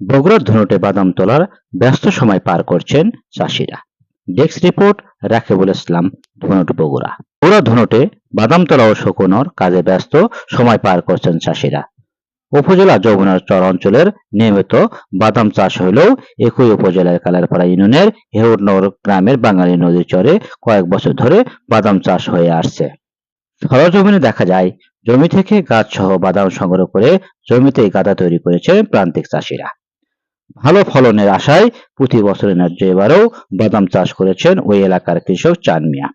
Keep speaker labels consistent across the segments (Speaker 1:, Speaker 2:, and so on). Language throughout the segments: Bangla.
Speaker 1: বগুড়ার ধনুটে বাদাম তোলার ব্যস্ত সময় পার করছেন চাষিরা। Desk report Rakibul Islam, Dhunat Bogura. Bogura ধনুটে বাদাম তোলা ও শুকনোর কাজে ব্যস্ত সময় পার করছেন চাষিরা। উপজেলা যমুনার চর অঞ্চলের নিয়মিত বাদাম চাষ হলেও একই উপজেলার কালারপাড়া ইউনিয়নের হেউরনগর গ্রামের বাঙালি নদীর চরে কয়েক বছর ধরে বাদাম চাষ হয়ে আসছে। সরজমিনে দেখা যায়, জমি থেকে গাছ সহ বাদাম সংগ্রহ করে জমিতেই গাদা তৈরি করেছে প্রান্তিক চাষিরা। ভালো ফলনের আশায় প্রতি বছরের ন্যায্য এবারেও বাদাম চাষ করেছেন ওই এলাকার কৃষক চান মিয়া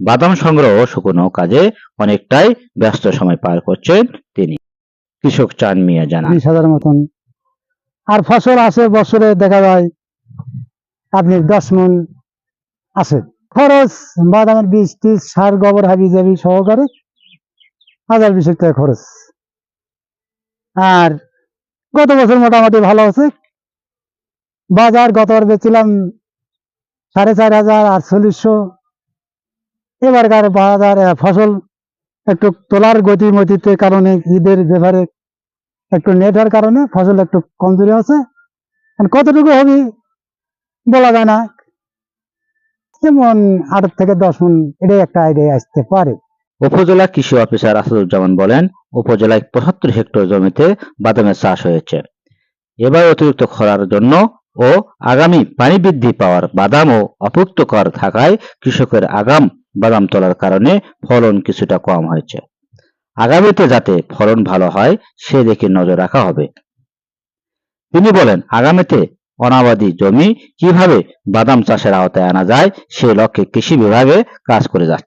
Speaker 1: বাদাম সংগ্রহ শুকনো কাজে অনেকটাই ব্যস্ত সময় পার করছেন তিনি। কৃষক চান মিয়া জানান
Speaker 2: হাজার মতন। আর ফসল আছে, বছরে দেখা যায় আপনি দশ মন আছে। খরচ, বাদামের বীজ টিজ, সার, গোবর, হাবি জাবি সহকারে হাজার বিশেক টাকা খরচ। আর গত বছর মোটামুটি ভালো আছে বাজার গতবার বেচছিলাম সাড়ে চার হাজার, আটচল্লিশশো। এবারকার বাজার ফসল একটু তোলার গতিমতিতে কারণে ঈদের ব্যাপারে একটু নেটার কারণে ফসল একটু কমজোরি আছে। কতটুকু হবে বলা যায় না। যেমন আট থেকে দশ মন, এটাই একটা আইডিয়া আসতে পারে।
Speaker 1: উপজেলা কৃষি অফিসার আসাদুজ্জামান বলেন, উপজেলায় পঁচাত্তর হেক্টর জমিতে বাদামের চাষ হয়েছে। এবার অতিরিক্ত খরার জন্য ও আগামী পানি বৃদ্ধি পাওয়ার বাদাম ও অপুক্তকর থাকায় কৃষকের আগাম বাদাম তোলার কারণে ফলন কিছুটা কম হয়েছে। আগামীতে যাতে ফলন ভালো হয়, সে দিকে নজর রাখা হবে। তিনি বলেন, আগামীতে অনাবাদি জমি কীভাবে বাদাম চাষের আওতায় আনা যায়, সে লক্ষ্যে কৃষি বিভাগে কাজ করে যাচ্ছে।